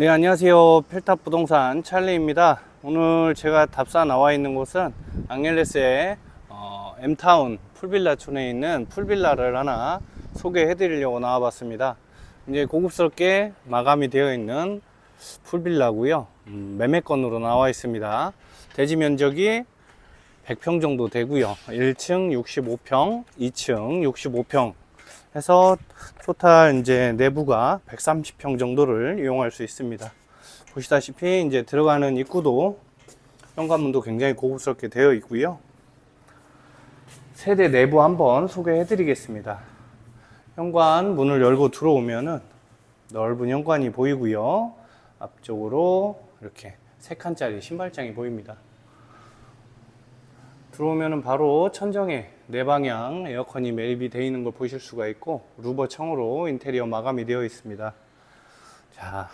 네, 안녕하세요. 펠탑 부동산 찰리입니다. 오늘 제가 답사 나와 있는 곳은 앙헬레스의 어, M타운 풀빌라촌에 있는 풀빌라를 하나 소개해 드리려고 나와 봤습니다. 이제 고급스럽게 마감이 되어 있는 풀빌라고요. 음, 매매건으로 나와 있습니다. 대지 면적이 100평 정도 되고요. 1층 65평, 2층 65평 해서 토탈 이제 내부가 130평 정도를 이용할 수 있습니다. 보시다시피 이제 들어가는 입구도 현관문도 굉장히 고급스럽게 되어 있고요. 세대 내부 한번 소개해 드리겠습니다. 현관 문을 열고 들어오면은 넓은 현관이 보이고요. 앞쪽으로 이렇게 세 칸짜리 신발장이 보입니다. 들어오면은 바로 천정에 네 방향 에어컨이 매립이 되어 있는 걸 보실 수가 있고 루버 창으로 인테리어 마감이 되어 있습니다. 자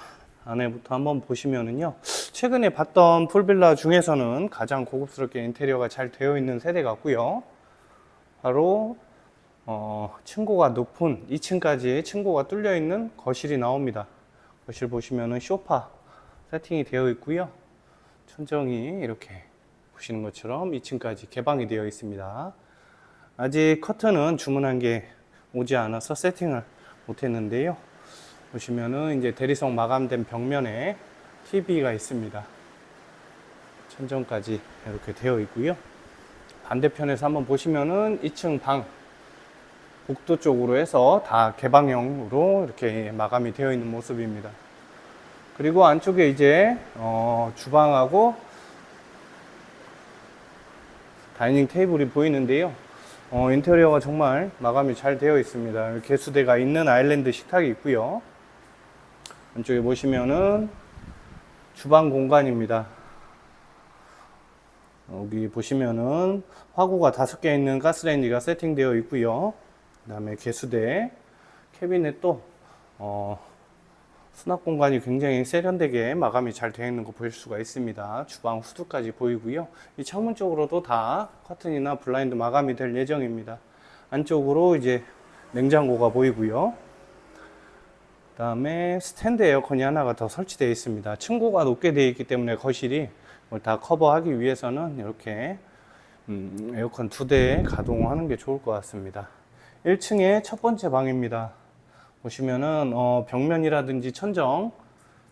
안에부터 한번 보시면은요 최근에 봤던 풀빌라 중에서는 가장 고급스럽게 인테리어가 잘 되어 있는 세대 같고요. 바로 어, 층고가 높은 2층까지 층고가 뚫려 있는 거실이 나옵니다. 거실 보시면은 소파 세팅이 되어 있고요. 천정이 이렇게 보시는 것처럼 2층까지 개방이 되어 있습니다. 아직 커튼은 주문한 게 오지 않아서 세팅을 못 했는데요. 보시면은 이제 대리석 마감된 벽면에 TV가 있습니다. 천정까지 이렇게 되어 있고요. 반대편에서 한번 보시면은 2층 방 복도 쪽으로 해서 다 개방형으로 이렇게 마감이 되어 있는 모습입니다. 그리고 안쪽에 이제 어, 주방하고 다이닝 테이블이 보이는데요. 어, 인테리어가 정말 마감이 잘 되어 있습니다. 개수대가 있는 아일랜드 식탁이 있고요. 안쪽에 보시면은 주방 공간입니다. 여기 보시면은 화구가 다섯 개 있는 가스레인지가 세팅되어 있고요. 그 다음에 개수대, 캐비넷도 어, 수납 공간이 굉장히 세련되게 마감이 잘 되어 있는 거 보실 수가 있습니다. 주방 후드까지 보이고요. 이 창문 쪽으로도 다 커튼이나 블라인드 마감이 될 예정입니다. 안쪽으로 이제 냉장고가 보이고요. 그 다음에 스탠드 에어컨이 하나가 더 설치되어 있습니다. 층고가 높게 되어 있기 때문에 거실이 다 커버하기 위해서는 이렇게 음, 에어컨 두 대 가동하는 게 좋을 것 같습니다. 1층의 첫 번째 방입니다. 보시면은 어, 벽면이라든지 천정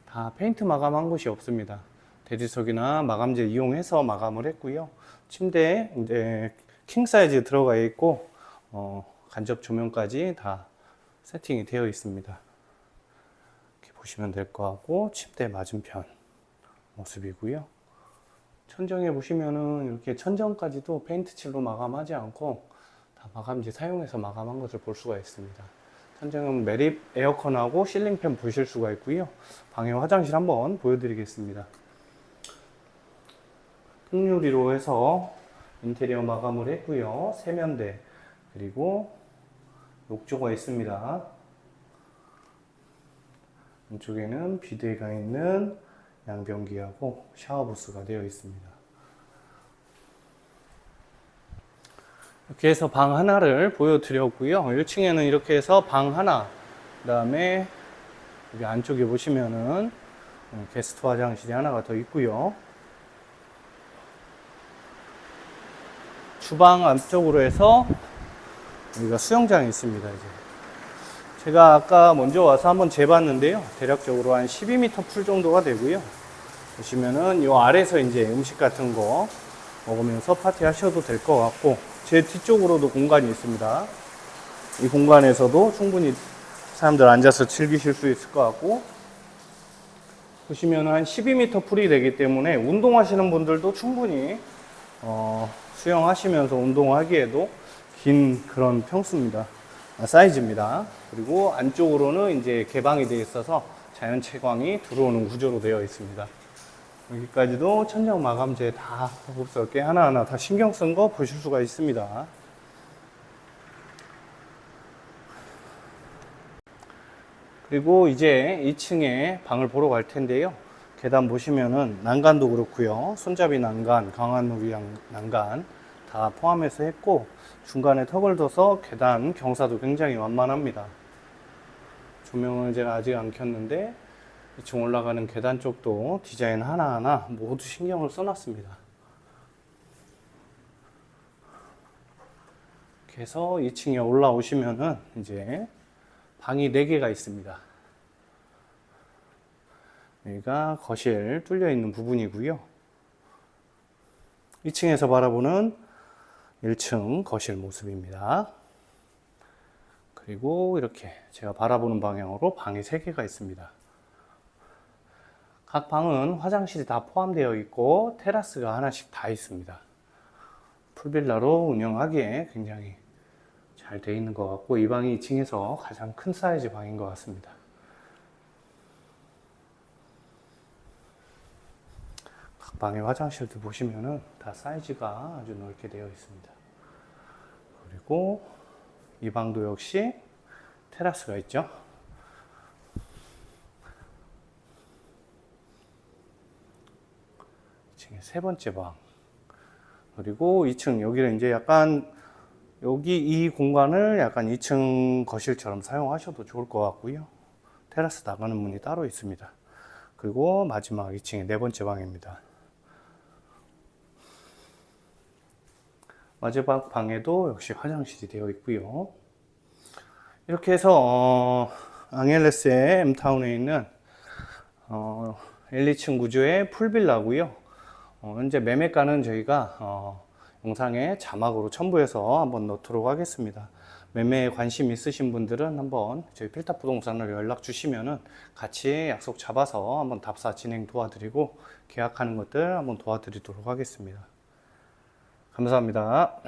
다 페인트 마감한 곳이 없습니다. 대리석이나 마감재 이용해서 마감을 했고요. 침대 이제 킹 사이즈 들어가 있고 어, 간접 조명까지 다 세팅이 되어 있습니다. 이렇게 보시면 될것 같고 침대 맞은편 모습이고요. 천정에 보시면은 이렇게 천정까지도 페인트 칠로 마감하지 않고 다 마감재 사용해서 마감한 것을 볼 수가 있습니다. 천정은 매립 에어컨하고 실링팬 보실 수가 있고요. 방에 화장실 한번 보여드리겠습니다. 통유리로 해서 인테리어 마감을 했고요. 세면대 그리고 욕조가 있습니다. 안쪽에는 비데가 있는 양변기하고 샤워부스가 되어 있습니다. 이렇게 해서 방 하나를 보여드렸고요. 1층에는 이렇게 해서 방 하나, 그 다음에 여기 안쪽에 보시면은 게스트 화장실이 하나가 더 있고요. 주방 안쪽으로 해서 여기가 수영장이 있습니다. 이제 제가 아까 먼저 와서 한번 재봤는데요. 대략적으로 한 12m 풀 정도가 되고요. 보시면은 이 아래서 이제 음식 같은 거 먹으면서 파티 하셔도 될 것 같고 제 뒤쪽으로도 공간이 있습니다. 이 공간에서도 충분히 사람들 앉아서 즐기실 수 있을 것 같고 보시면 한 12m 풀이 되기 때문에 운동하시는 분들도 충분히 어, 수영하시면서 운동하기에도 긴 그런 평수입니다. 아, 사이즈입니다. 그리고 안쪽으로는 이제 개방이 되어 있어서 자연 채광이 들어오는 구조로 되어 있습니다. 여기까지도 천장 마감재 다 고급스럽게 하나하나 다 신경 쓴 거 보실 수가 있습니다. 그리고 이제 2층에 방을 보러 갈 텐데요. 계단 보시면은 난간도 그렇고요. 손잡이 난간, 강화누리 난간 다 포함해서 했고 중간에 턱을 둬서 계단 경사도 굉장히 완만합니다. 조명을 제가 아직 안 켰는데 2층 올라가는 계단 쪽도 디자인 하나하나 모두 신경을 써놨습니다. 그래서 2층에 올라오시면은 이제 방이 4개가 있습니다. 여기가 거실 뚫려 있는 부분이고요. 2층에서 바라보는 1층 거실 모습입니다. 그리고 이렇게 제가 바라보는 방향으로 방이 3개가 있습니다. 각 방은 화장실이 다 포함되어 있고 테라스가 하나씩 다 있습니다. 풀빌라로 운영하기에 굉장히 잘 되어 있는 것 같고 이 방이 2층에서 가장 큰 사이즈 방인 것 같습니다. 각 방의 화장실도 보시면은 다 사이즈가 아주 넓게 되어 있습니다. 그리고 이 방도 역시 테라스가 있죠. 2층의 세 번째 방. 그리고 2층 여기는 이제 약간 여기 이 공간을 약간 2층 거실처럼 사용하셔도 좋을 것 같고요. 테라스 나가는 문이 따로 있습니다. 그리고 마지막 2층의 네 번째 방입니다. 마지막 방에도 역시 화장실이 되어 있고요. 이렇게 해서 어, 앙헬레스의 M타운에 있는 어, 1, 2층 구조의 풀빌라고요. 어, 현재 매매가는 저희가 어, 영상에 자막으로 첨부해서 한번 넣도록 하겠습니다. 매매에 관심 있으신 분들은 한번 저희 필탑 부동산으로 연락 주시면은 같이 약속 잡아서 한번 답사 진행 도와드리고 계약하는 것들 한번 도와드리도록 하겠습니다. 감사합니다.